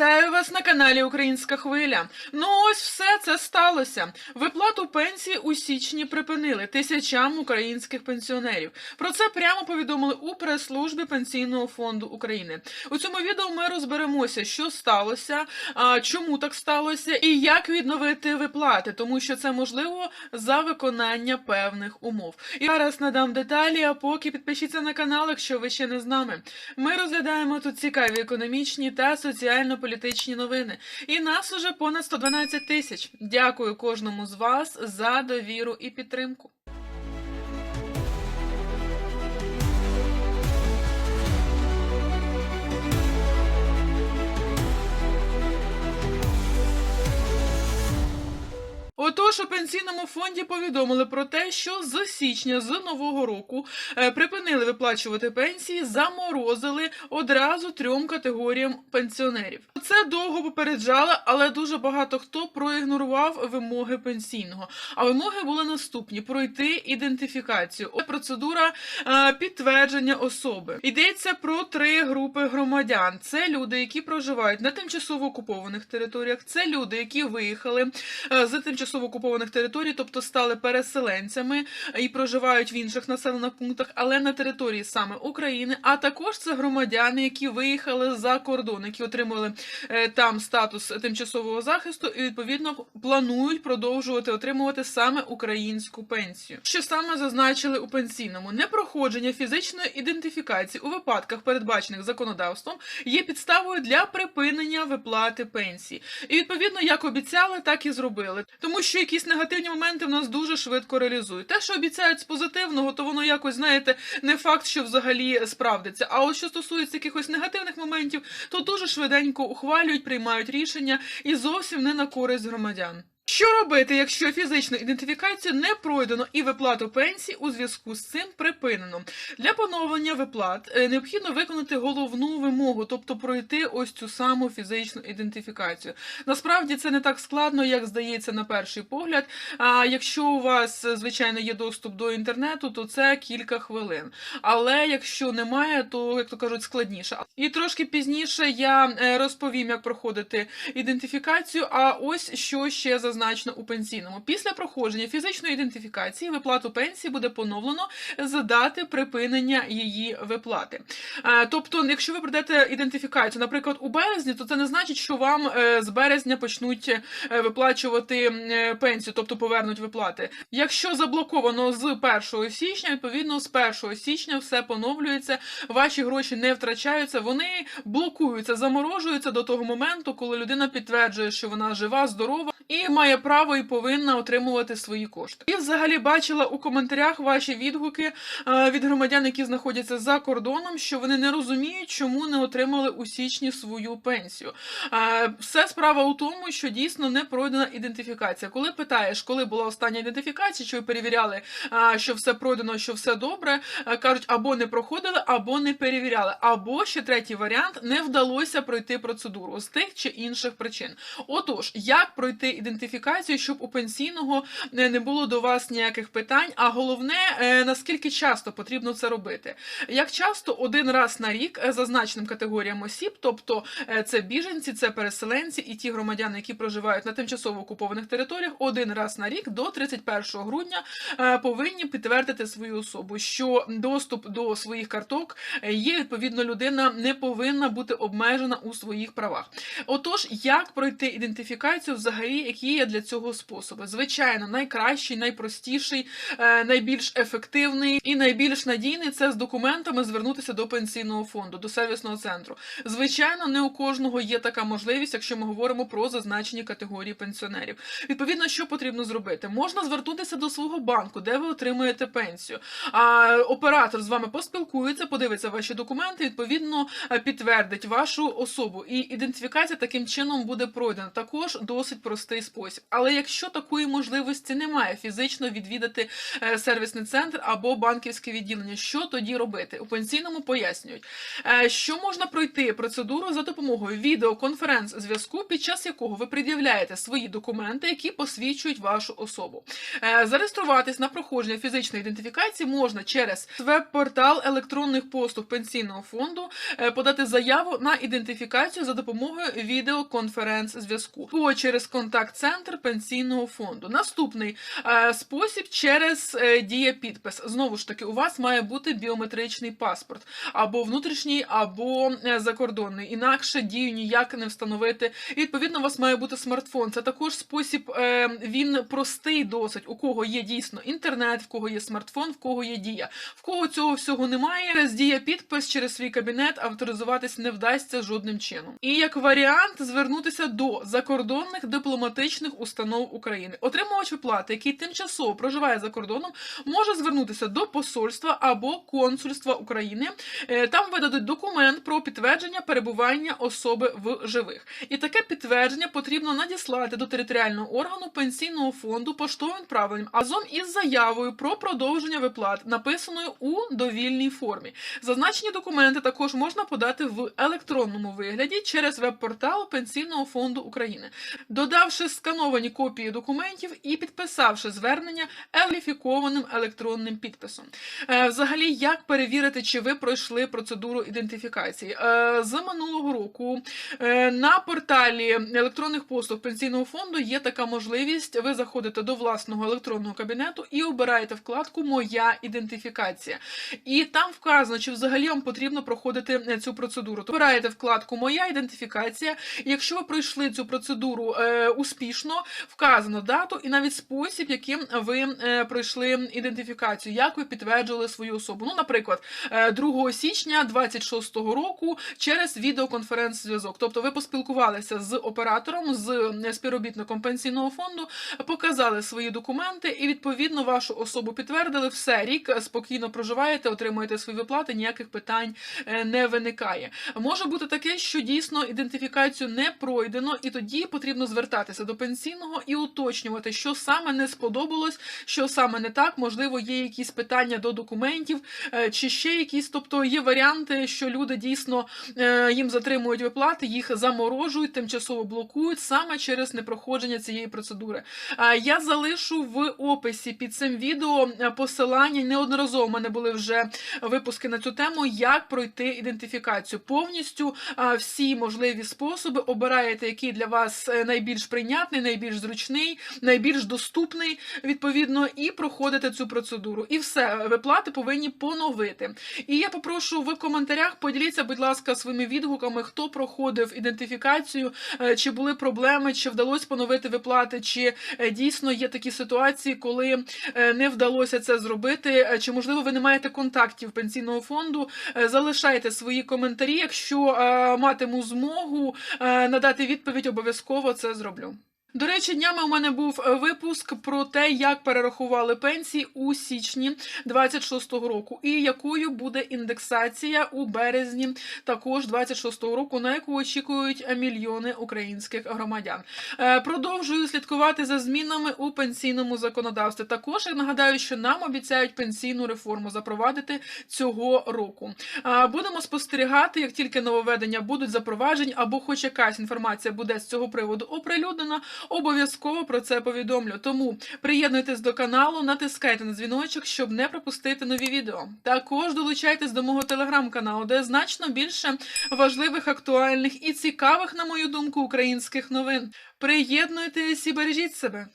Вітаю вас на каналі Українська Хвиля. Ну ось все це сталося. Виплату пенсії у січні припинили тисячам українських пенсіонерів. Про це прямо повідомили у прес-службі Пенсійного фонду України. У цьому відео ми розберемося, що сталося, чому так сталося, і як відновити виплати, тому що це можливо за виконання певних умов. І зараз надам деталі. А поки підпишіться на канал, якщо ви ще не з нами. Ми розглядаємо тут цікаві економічні та соціально-політичні новини. І нас уже понад 112 тисяч. Дякую кожному з вас за довіру і підтримку. Отож, у пенсійному фонді повідомили про те, що з січня з нового року е, припинили виплачувати пенсії, заморозили одразу трьом категоріям пенсіонерів. Це довго попереджали, але дуже багато хто проігнорував вимоги пенсійного. А вимоги були наступні: пройти ідентифікацію. Процедура е, підтвердження особи. Йдеться про три групи громадян: це люди, які проживають на тимчасово окупованих територіях, це люди, які виїхали е, з тимчасово окупованих територій, тобто стали переселенцями і проживають в інших населених пунктах, але на території саме України. А також це громадяни, які виїхали за кордон, які отримали е, там статус тимчасового захисту, і відповідно планують продовжувати отримувати саме українську пенсію. Що саме зазначили у пенсійному непроходження фізичної ідентифікації у випадках, передбачених законодавством, є підставою для припинення виплати пенсії. І відповідно, як обіцяли, так і зробили. Тому що якісь негативні моменти в нас дуже швидко реалізують. Те, що обіцяють з позитивного, то воно якось, знаєте, не факт, що взагалі справдиться. А от що стосується якихось негативних моментів, то дуже швиденько ухвалюють, приймають рішення і зовсім не на користь громадян. Що робити, якщо фізичну ідентифікацію не пройдено і виплату пенсій у зв'язку з цим припинено? Для поновлення виплат е, необхідно виконати головну вимогу, тобто пройти ось цю саму фізичну ідентифікацію. Насправді це не так складно, як здається на перший погляд. А якщо у вас, е, звичайно, є доступ до інтернету, то це кілька хвилин. Але якщо немає, то як то кажуть, складніше. І трошки пізніше я е, розповім, як проходити ідентифікацію. А ось що ще зазначено у пенсійному. Після проходження фізичної ідентифікації виплату пенсії буде поновлено з дати припинення її виплати. Е, Тобто, якщо ви пройдете ідентифікацію, наприклад, у березні, то це не значить, що вам е, з березня почнуть е, виплачувати пенсію, тобто повернуть виплати. Якщо заблоковано з 1 січня, відповідно з 1 січня все поновлюється, ваші гроші не втрачаються, вони блокуються, заморожуються до того моменту, коли людина підтверджує, що вона жива, здорова і має право і повинна отримувати свої кошти. І взагалі бачила у коментарях ваші відгуки е, від громадян, які знаходяться за кордоном, що вони не розуміють, чому не отримали у січні свою пенсію. Е, Все справа у тому, що дійсно не пройдена ідентифікація. Коли питаєш, коли була остання ідентифікація, чи ви перевіряли, е, що все пройдено, що все добре, кажуть, або не проходили, або не перевіряли, або ще третій варіант не вдалося пройти процедуру з тих чи інших причин. Отож, як пройти ідентифікацію, щоб у пенсійного е, не було до вас ніяких питань? А головне, е, наскільки часто потрібно це робити? Як часто один раз на рік е, зазначеним категоріям осіб, тобто це біженці, це переселенці і ті громадяни, які проживають на тимчасово окупованих територіях, один раз на рік до 31 грудня повинні підтвердити свою особу, що доступ до своїх карток є відповідно людина не повинна бути обмежена у своїх правах. Отож, як пройти ідентифікацію, взагалі, які є для цього способи? Звичайно, найкращий, найпростіший, е, найбільш ефективний і найбільш надійний це з документами звернутися до пенсійного фонду, до сервісного центру. Звичайно, не у кожного є така можливість, якщо ми говоримо про зазначені категорії пенсіонерів. Відповідно, що потрібно зробити? Можна звернутися до свого банку, де ви отримуєте пенсію. А оператор з вами поспілкується, подивиться ваші документи, відповідно е, підтвердить вашу особу. І ідентифікація таким чином буде пройдена. Також досить проста простий спосіб. Але якщо такої можливості немає фізично відвідати е, сервісний центр або банківське відділення, що тоді робити? У пенсійному пояснюють, е, що можна пройти процедуру за допомогою відеоконференц-зв'язку, під час якого ви пред'являєте свої документи, які посвідчують вашу особу. Е, Зареєструватись на проходження фізичної ідентифікації можна через веб-портал електронних послуг пенсійного фонду, подати заяву на ідентифікацію за допомогою відеоконференц-зв'язку або через контакт-центр пенсійного фонду. Наступний е, спосіб через е, дієпідпис. Знову ж таки, у вас має бути біометричний паспорт або внутрішній, або е, закордонний. Інакше дію ніяк не встановити. І відповідно, у вас має бути смартфон. Це також спосіб, е, він простий досить. У кого є дійсно інтернет, в кого є смартфон, в кого є дія. В кого цього всього немає, через дія підпис через свій кабінет авторизуватись не вдасться жодним чином. І як варіант звернутися до закордонних дипломатичних установ України. Отримувач виплати, який тимчасово проживає за кордоном, може звернутися до посольства або консульства України. Е, Там видадуть документ про підтвердження перебування особи в живих. І таке підтвердження потрібно надіслати до територіального органу пенсійного фонду поштовим відправленням разом із заявою про продовження виплат, написаною у довільній формі. Зазначені документи також можна подати в електронному вигляді через веб-портал Пенсійного фонду України, додавши скановані копії документів і підписавши звернення еліфікованим електронним підписом. Е, Взагалі, як перевірити, чи ви пройшли процедуру ідентифікації? Е, З минулого року е, на порталі електронних послуг пенсійного фонду є така можливість. Ви заходите до власного електронного кабінету і обираєте вкладку Моя ідентифікація. І там вказано, чи взагалі вам потрібно проходити цю процедуру. То обираєте вкладку Моя ідентифікація. Якщо ви пройшли цю процедуру е, успішно, вказано дату і навіть спосіб, яким ви е, пройшли ідентифікацію, як ви підтверджували свою особу. Ну, наприклад, е, 2 січня 26-го року через відеоконференц-зв'язок. Тобто ви поспілкувалися з оператором, з е, співробітником пенсійного фонду, показали свої документи і відповідно вашу особу підтвердили. Все рік е, спокійно проживаєте, отримуєте свої виплати, ніяких питань е, не виникає. Може бути таке, що дійсно ідентифікацію не пройдено, і тоді потрібно звертатися до пенсійного і уточнювати, що саме не сподобалось, що саме не так. Можливо, є якісь питання до документів, е, чи ще якісь. Тобто є варіанти, що люди дійсно е, їм затримують виплати, їх заморожують, тимчасово блокують саме через непроходження цієї процедури. Е, Я залишу в описі під цим відео посилання. Неодноразово в мене були вже випуски на цю тему, як пройти ідентифікацію. Повністю всі можливі способи обираєте, який для вас найбільш прийнятний, найбільш зручний, найбільш доступний, відповідно, і проходите цю процедуру. І все, виплати повинні поновити. І я попрошу в коментарях поділіться, будь ласка, своїми відгуками, хто проходив ідентифікацію, е, чи були проблеми, чи вдалося поновити виплати, чи е, дійсно є такі ситуації, коли е, не вдалося це зробити, чи можливо ви не маєте контактів пенсійного фонду. Залишайте свої коментарі. Якщо матиму змогу надати відповідь, обов'язково це зроблю. До речі, днями у мене був е, випуск про те, як перерахували пенсії у січні 26-го року, і якою буде індексація у березні також 26-го року, на яку очікують мільйони українських громадян. Е, Продовжую слідкувати за змінами у пенсійному законодавстві. Також я нагадаю, що нам обіцяють пенсійну реформу запровадити цього року. Е, Будемо спостерігати, як тільки нововведення будуть запроваджені, або хоч якась інформація буде з цього приводу оприлюднена. Обов'язково про це повідомлю. Тому приєднуйтесь до каналу, натискайте на дзвіночок, щоб не пропустити нові відео. Також долучайтесь до мого телеграм-каналу, де значно більше важливих, актуальних і цікавих, на мою думку, українських новин. Приєднуйтесь і бережіть себе.